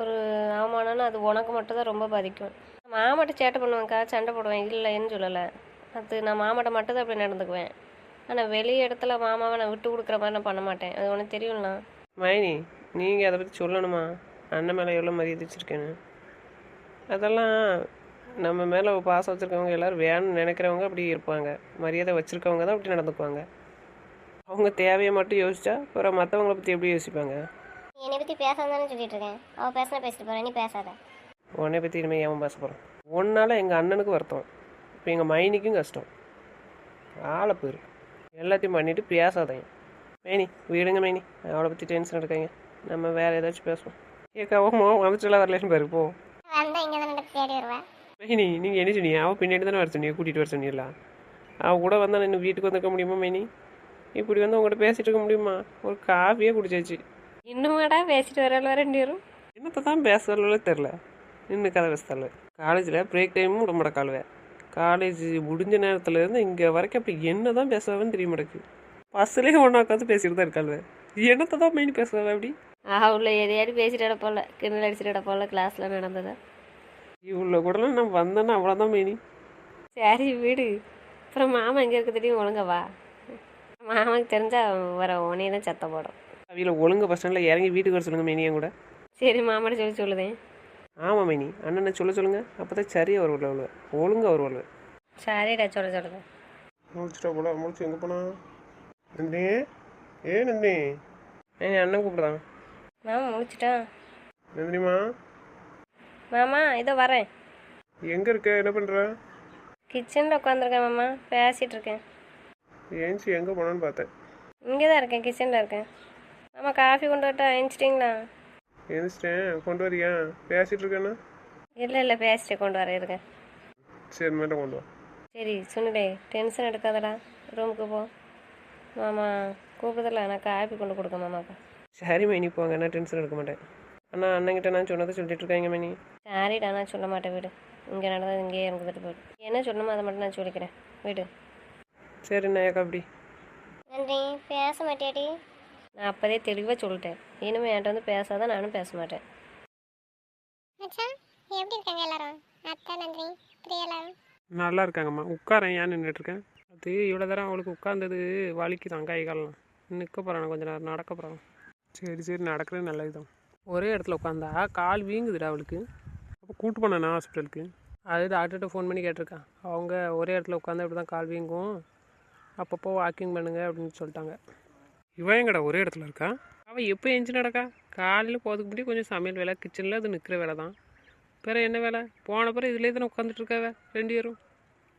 ஒரு அவமானம்னா அது உனக்கு மட்டும் தான் ரொம்ப பாதிக்கும். மாமாட்ட சேட்டை பண்ணுவேன்க்கா சண்டை போடுவேன். இல்லைன்னு சொல்லலை. அது நான் மாமாட்ட மட்டும் தான் அப்படி நடந்துக்குவேன். ஆனால் வெளி இடத்துல மாமாவை நான் விட்டு கொடுக்குற மாதிரி நான் பண்ண மாட்டேன். அது உனக்கு தெரியும்ல. மைனி நீங்கள் அதை பற்றி சொல்லணுமா? அண்ணன் மேலே எவ்வளோ மரியாதை வச்சுருக்கேன்னு? அதெல்லாம் நம்ம மேலே பாசம் வச்சுருக்கவங்க எல்லோரும் வேணும்னு நினைக்கிறவங்க அப்படி இருப்பாங்க. மரியாதை வச்சுருக்கவங்க தான் அப்படி நடந்துக்குவாங்க. அவங்க தேவையை மட்டும் யோசிச்சா அப்புறம் மற்றவங்கள பற்றி எப்படி யோசிப்பாங்க? என்னை பற்றி பேசாதானே சொல்லிட்டு இருக்கேன். அவள் பேசினா பேசிட்டு போகிறேன் நீ பேசாத. உன்னை பற்றி இனிமேல் ஏன் பேச போகிறோம் ஒன்றால் எங்கள் அண்ணனுக்கு வருத்தம். இப்போ எங்கள் மைனிக்கும் கஷ்டம். ஆளை போயிரு எல்லாத்தையும் பண்ணிவிட்டு பேசாதீங்க மைனி வீடுங்க மைனி. அவளை பற்றி டென்ஷன் எடுக்காங்க நம்ம வேறு ஏதாச்சும் பேசுவோம். ஏக்காவோ வந்துச்சுலாம் வரலன்னு பாரு போ. மைனி நீங்கள் என்ன சொன்னீங்க? அவள் பின்னாடி தானே வர சொன்னீங்க கூட்டிகிட்டு வர சொன்னீங்களா அவள் கூட வந்தால் இன்னும் வீட்டுக்கு வந்துருக்க முடியுமா மைனி? இப்படி வந்து உங்கள்கிட்ட பேசிட்டு இருக்க முடியுமா? ஒரு காஃபியே குடிச்சாச்சு. இன்னுமாடா பேசிட்டு வரல ரெண்டு பேரும். என்னத்தை தான் பேசுறதுல தெரில நின்று கதை பேசுதல காலேஜில் பிரேக் டைமும் விட மாட்டேன் காலுவேன். காலேஜ் முடிஞ்ச நேரத்துலேருந்து இங்கே வரைக்கும் அப்படி என்ன தான் பேசுவான்னு தெரிய மாட்டேக்கு பஸ்ஸுலேயே ஒன்றா உட்காந்து பேசிட்டு தான் இருக்காளுவே. என்னத்தை தான் மெயின் பேசுவாங்க அப்படி ஆஹா உள்ள எதையாடி பேசிட்டு போல கிண்டல் அடிச்சுட்டு போல கிளாஸில் நடந்ததை. இவ்வளோ கூடலாம் நான் வந்தேன்னா அவ்வளோதான் மெயினி சரி வீடு. அப்புறம் மாமா எங்கே இருக்க தெரியும்? ஒழுங்கா வா. மாமாக்கு தெரிஞ்சா வர உனையே தான் சத்தம் போடும். அவையில் ஒழுங்கு பஸ் ஸ்டாண்டில் இறங்கி வீட்டுக்கு வர சொல்லுங்கள் மெயினியும் கூட. சரி மாமாட்ட சொல்லி சொல்லுதேன் ஆமாம் மெயினி அண்ணனை சொல்ல சொல்லுங்கள் அப்போ தான் சரியாக வருவல அவ்வளோ ஒழுங்காக வருவல சரிடா சொல்ல சொல்லுங்க முடிச்சிட்டா போல முடிச்சு எங்கே போனா? நந்தினி? ஏ நந்தினி. ஏன் அண்ணன் கூப்பிடுறான் மாமா முடிச்சிட்டான் நந்தினிமா மாமா இதோ வரேன். எங்கே இருக்க? என்ன பண்ணுற கிச்சனில் உட்காந்துருக்கேன் மாமா. பேசிகிட்டு இருக்கேன். ஏஞ்சி எங்கே போனான்னு பார்த்தேன். இங்கே தான் இருக்கேன் கிச்சனில் இருக்கேன். மாமா காஃபி கொண்டு வரட்டா? எழுந்திச்சிட்டிங்களா எழுந்திரிச்சிட்டேன் கொண்டு வரியா? பேசிகிட்டு இருக்கேன்னா இல்லை இல்லை பேசிட்டு கொண்டு வரேன் இருக்கேன் சரி மேடம் கொண்டு வா. சரி சுனிலே டென்ஷன் எடுக்காதடா. ரூமுக்கு போ. மாமா கூப்பிடுதில்ல நான் காஃபி கொண்டு கொடுக்க மாமாக்கா சரி மைனி போங்க நான் டென்ஷன் எடுக்க மாட்டேன். அண்ணா அண்ணங்கிட்ட நான் சொன்னதை சொல்லிட்டு இருக்காங்க மைனி சாரிடா நான் சொல்ல மாட்டேன் வீடு. இங்கே நடந்தது இங்கேயே இருந்துட்டு போயிடு என்ன சொல்லணுமோ அதை மட்டும் நான் சொல்லிக்கிறேன். வீடு. சரி நாயக்கா அப்படி. நன்றி. பேச மாட்டியாடி? நான் அப்போதே தெளிவாக சொல்லிட்டேன். இனிமேல் என்கிட்ட வந்து பேசாதான் நானும் பேச மாட்டேன். மச்சான் எப்படி இருக்காங்க எல்லாரும்? அத்தை நன்றி. பிரியா எல்லாரும் நல்லா இருக்காங்கம்மா. உட்காரேன் ஏன் நின்றுட்டு இருக்கேன் அது இவ்வளோ தரம் அவளுக்கு உட்காந்தது வலிக்குதான் கை காலம் நிற்க போகிறான் கொஞ்சம் நேரம் நடக்க போகிறான் சரி சரி நடக்கிறது நல்லதுதான். ஒரே இடத்துல உட்காந்தா கால் வீங்குதுடா அவளுக்கு. அப்போ கூட்டு போனேண்ணா ஹாஸ்பிட்டலுக்கு அது டாக்டர்கிட்ட ஃபோன் பண்ணி கேட்டிருக்கேன் அவங்க ஒரே இடத்துல உட்காந்து இப்படி தான் கால் வீங்கும். அப்பப்போ வாக்கிங் பண்ணுங்க அப்படின்னு சொல்லிட்டாங்க. இவன் எங்கடா ஒரே இடத்துல இருக்கா? அவள் எப்போ எஞ்சி நடக்கா? காலையில் போகிறதுக்கு முன்னாடி கொஞ்சம் சமையல் வேலை கிச்சனில் அது நிற்கிற வேலை தான் பிற என்ன வேலை? போன பிறகு இதுலேயே தானே உட்காந்துட்டு இருக்காவ ரெண்டு பேரும்.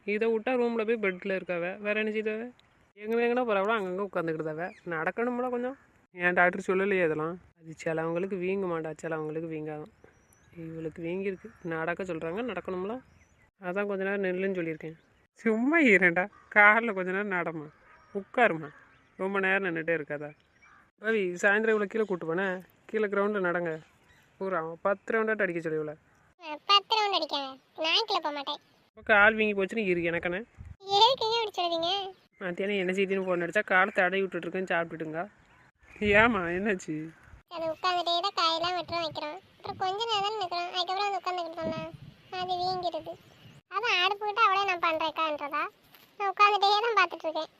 இதை விட்டா ரூமில் போய் பெட்டில் இருக்காவ. வேறு என்ன செய்தாவ? எங்கே எங்கன்னா பரவாயில்ல அங்கங்கே உட்காந்துக்கிட்டுதாவ நடக்கணும்ல கொஞ்சம். ஏன் டாக்டர் சொல்லலையே இதெல்லாம்? அது சிலவங்களுக்கு வீங்க மாட்டா சிலவங்களுக்கு வீங்காதான். இவளுக்கு வீங்கியிருக்கு. நடக்க சொல்கிறாங்க நடக்கணும்ல. அதான் கொஞ்ச நேரம் நெல்லுன்னு சொல்லியிருக்கேன். சும்மா ஈரண்டா காரில் கொஞ்ச நேரம் நடமா? உட்காருமா. ரொம்ப நேரம் நின்றுட்டே இருக்காதா? ரவி சாயந்தரம் இவ்வளோ கீழே கூட்டு போனேன் கீழே கிரவுண்டில் நடங்க. பூரா பத்து ரவுண்டாட்டு அடிக்க சொல்லி இவ்வளோ பத்து ரவுண்ட் அடிக்க நான் கிளப்ப மாட்டேன். இப்போ கால் வீங்கி போச்சுன்னு இருக்கு எனக்கண்ணே எதுக்குங்க அப்படி சொல்லுவீங்க மத்தியானம் என்ன செய்தின்னு போன் அடிச்சா காலை தடை விட்டுட்ருக்கேன் சாப்பிட்டுட்டுங்க. ஏமா என்னாச்சு? அது உட்காந்துட்டே தான் காயெல்லாம் வெட்டுறோம் வைக்கிறோம் அப்புறம் கொஞ்ச நேரம் தான் நிற்கிறோம் அதுக்கப்புறம் வந்து உட்காந்துக்கிட்டோம்னா அது வீங்கிடுது அதான் அடுப்புக்கிட்ட அவளே நான் பண்ணுறேக்கான்றதா நான் உட்காந்துட்டே தான் பார்த்துட்டு இருக்கேன்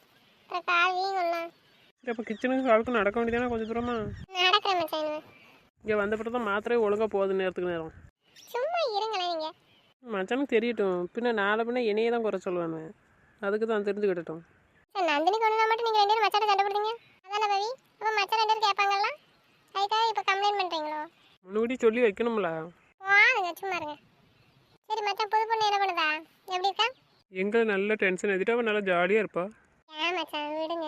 அப்புறம் கால் வீங்கும்னா? சரி அப்போ கிச்சனுக்கு காலுக்கு நடக்க வேண்டியதானே கொஞ்சம் தூரமா? நடக்கிறேன் மச்சான். இங்கே வந்த பிறகு தான் மாத்திரை ஒழுங்காக போகுது நேரத்துக்கு நேரம். சும்மா இருங்களேன் நீங்கள் மச்சானுக்கு தெரியட்டும். பின்ன நாளை பின்ன என்னையே தான் குறை சொல்லுவானு அதுக்கு தான் தெரிஞ்சுக்கிட்டட்டும் சார் நந்தினி கொண்டு மட்டும் நீங்கள் ரெண்டு பேரும் மச்சாட்ட சண்டை போடுறீங்க? அதானே பவி? அப்போ மச்சான் ரெண்டு பேரும் கேட்பாங்கல்ல? அதுக்காக இப்போ கம்ப்ளைண்ட் பண்ணுறீங்களோ முன்னாடி சொல்லி வைக்கணும்ல. வாங்க சும்மா இருங்க. சரி மச்சான் புது பொண்ணு என்ன பண்ணுதா? எப்படி இருக்கா? எங்கே நல்ல டென்ஷன் எடுத்துட்டு அவன் நல்லா ஜாலியாக இருப்பா. ஏன் மச்சான்? விடுங்க.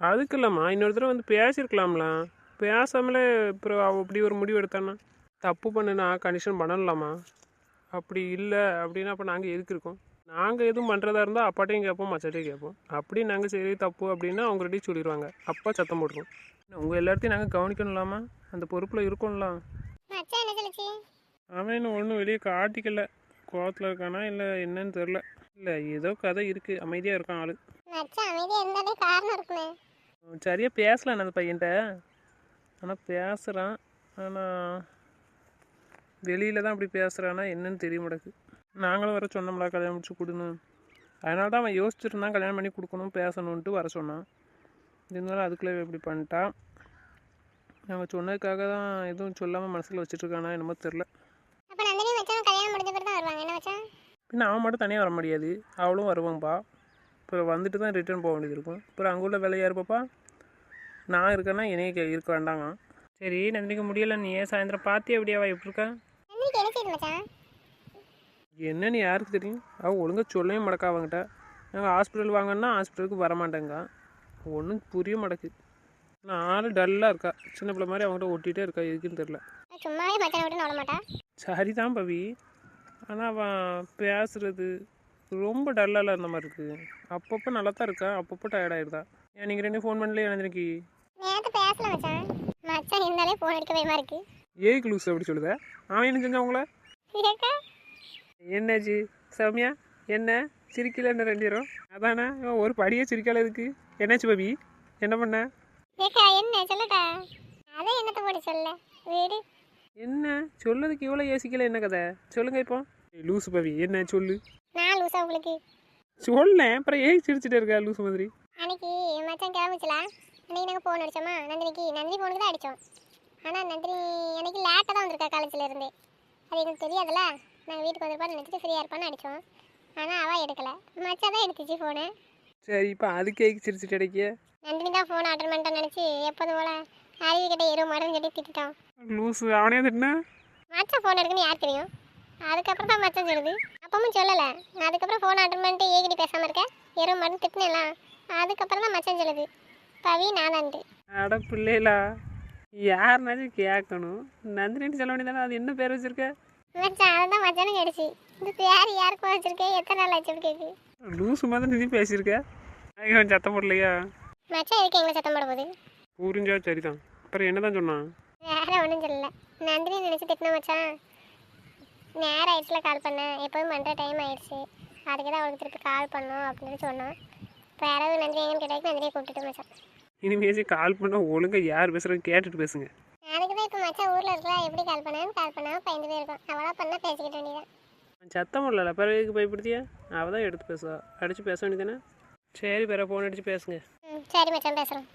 அதுக்கு இல்லைம்மா இன்னொரு தடவை வந்து பேசியிருக்கலாம்ல. பேசாமலே அப்புறம் அவள் இப்படி ஒரு முடிவு எடுத்தானா தப்பு பண்ணுனா கண்டிஷன் பண்ணலாமா? அப்படி இல்லை அப்படின்னா அப்போ நாங்கள் எதுக்கு இருக்கோம்? நாங்கள் எதுவும் பண்ணுறதா இருந்தால் அப்பாட்டையும் கேட்போம் மச்சாட்டையும் கேட்போம். அப்படி நாங்கள் சரி தப்பு அப்படின்னா அவங்க ரெடி சொல்லிடுவாங்க அப்பா சத்தம் போட்டுருவோம் உங்கள் எல்லாத்தையும் நாங்கள் கவனிக்கணும்லாமா? அந்த பொறுப்பில் சொல்லுச்சு? அவன் இன்னும் ஒன்றும் வெளியே காட்டிக்கல. கோவத்தில் இருக்கானா இல்லை என்னன்னு தெரில இல்லை ஏதோ கதை இருக்குது அமைதியாக இருக்கான் ஆள். சரியாக பேசலாம் அந்த பையன்கிட்ட ஆனால் பேசுகிறான் ஆனால் வெளியில் தான் அப்படி பேசுகிறானா என்னன்னு தெரிய மாட்டேங்குது. நாங்களும் வர சொன்னோம்ல கல்யாணம் முடிச்சு கொடுணும் அதனால தான் அவன் யோசிச்சுட்டு இருந்தான் கல்யாணம் பண்ணி கொடுக்கணும் பேசணுன்ட்டு வர சொன்னான். இருந்தாலும் அதுக்குள்ளே இப்படி பண்ணிட்டான். அவன் சொன்னதுக்காக தான் எதுவும் சொல்லாமல் மனசில் வச்சுட்ருக்கானா என்னமோ தெரில பின்ன அவன் மட்டும் தனியாக வர முடியாது. அவளும் வருவாங்கப்பா அப்புறம் வந்துட்டு தான் ரிட்டர்ன் போக வேண்டியது இருக்கும். அப்புறம் அங்கே உள்ள வேலையாக இருப்பாப்பா? நான் இருக்கேன்னா என்னைய இருக்க வேண்டாங்க சரி நந்தினிக்கு முடியல நீ ஏன் சாயந்தரம் பார்த்தியா எப்படியாவா எப்படி இருக்கா? மச்சான்? என்னன்னு யாருக்கு தெரியும்? அவள் ஒழுங்கா சொல்லவே மாட்டக்கா அவங்ககிட்ட நாங்கள் ஹாஸ்பிட்டல் வாங்கன்னா ஹாஸ்பிட்டலுக்கு வரமாட்டேங்க ஒன்றும் புரிய மாட்டேக்கு. நாலு டல்லாக இருக்கா. சின்ன பிள்ளை மாதிரி அவங்ககிட்ட ஒட்டிகிட்டே இருக்கா. எதுக்குன்னு தெரில சும்மாவே மச்சான் விட்டு நோட மாட்டா? சரிதான் பவி. ஆனால் அவன் பேசுறது ரொம்ப டல்லால இருந்த மாதிரி இருக்குது அப்பப்போ நல்லா தான் இருக்கா. அப்பப்போ டயர்டாயிடுதா ஏன் நீங்கள் ரெண்டு ஃபோன் பண்ணலையே நேற்று பேசல மச்சான். மச்சான் இருந்தாலே ஃபோன் அடிக்க பயமா இருக்கு. ஏய்க்கு லூஸ் அப்படி சொல்லுத. அவன் என்ன செஞ்சான் உங்கள? என்னாச்சு சௌமியா என்ன? சிரிக்கல என்ன ரெண்டு பேரும்? அதானே? ஒரு படியே சிரிக்கல இதுக்கு என்னாச்சு பவி? என்ன பண்ண? ஏக்கா என்ன? சொல்லட்டா. அதை என்னத்த போட்டு சொல்ல? வீடு. என்ன? சொல்லதுக்கு இவ்வளோ யோசிக்கல என்ன கதை? சொல்லுங்க இப்போ. லூசு பவி என்ன? சொல்லு. நான் லூசா உங்களுக்கு? சொல்லேன் அப்புறம் ஏய் சிரிச்சிட்டே இருக்கா லூசு மாதிரி? அன்னைக்கு மச்சான் கிளம்பிச்சுல? அன்னைக்கு நாங்கள் ஃபோன் அடிச்சோமா? நந்தினிக்கு நந்தினி ஃபோனுக்கு தான் அடித்தோம் ஆனால் நந்தினி அன்னைக்கு லேட்டாக தான் வந்திருக்கா காலேஜில் இருந்து. அது எங்களுக்கு தெரியாதுல்ல. நாங்கள் வீட்டுக்கு வந்திருப்பா நினச்சிட்டு ஃப்ரீயாக இருப்பான்னு அடித்தோம் ஆனால் அவள் எடுக்கலை. மச்சான் தான் எடுத்துச்சு ஃபோனை சரி இப்போ அதுக்கே சிரிச்சிட்டு அடைக்கிய நந்தினி தான் ஃபோன் அட்டன் பண்ணிட்டோன்னு நினச்சி எப்போதும் போல அறிவு கிட்ட இரு மாடுன்னு சொல்லி திட்டிட்டோம் லூசு அவனே திட்டினா? மச்சான் ஃபோன் எடுக்குன்னு யார் தெரியும்? அதுக்கப்புறம் தான் மச்சான் சொல்லுது. அப்பவும் சொல்லலை. அதுக்கப்புறம் ஃபோன் அட்டன் பண்ணிட்டு ஏகிடி பேசாமல் இருக்க. எறும் மருந்து திட்டினலாம் அதுக்கப்புறம் தான் மச்சான் சொல்லுது. பவி நான் தான்ட்டு அட பிள்ளைகளா யாருனாச்சும் கேட்கணும் நந்தினின்னு சொல்ல வேண்டியதானே அது என்ன பேர் வச்சிருக்க? மச்சான் அதுதான் மச்சானுக்கு அடிச்சு. இந்த பேர் யாருக்கு வச்சிருக்கேன் எத்தனை நாள் ஆச்சு கேக்கு. லூசு மாதிரி நீ பேசியிருக்க. ஐயோ சத்தம் போடலையா? மச்சான் எதுக்கு எங்களை சத்தம் போட போகுது? புரிஞ்சா சரிதான். அப்புறம் என்னதான் சொன்னான்? வேற ஒன்றும் சொல்லல. நந்தினி நினச்சி திட்டின மச்சான் நேரம் ஆயிடுச்சுல கால் பண்ணேன் எப்போதும் பண்ணுற டைம் ஆயிடுச்சு. அதுக்கு தான் அவளுக்கு திருப்பி கால் பண்ணோம் அப்படின்னு சொன்னான். இப்போ யாராவது நந்தினி எங்கன்னு கேட்டாக்க நந்தினியை கூப்பிட்டுட்டு மச்சான். இனிமேச்சு கால் பண்ண ஒழுங்கா யார் பேசுறது கேட்டுட்டு பேசுங்க. அதுக்கு தான் இப்போ மச்சான் ஊரில் இருக்கலாம் எப்படி கால் பண்ணான்னு கால் பண்ணாமல் பயந்து போயிருக்கோம் அவளா பண்ணால் பேசிக்கிட்ட வேண்டியதான் சத்தம் போடல பிறகு பயப்படுத்தியா? அவள் தான் எடுத்து பேசுவா. அடித்து பேச வேண்டியதானே சரி பிற ஃபோன் அடித்து பேசுங்க. ம் சரி மச்சான் பேசுகிறோம்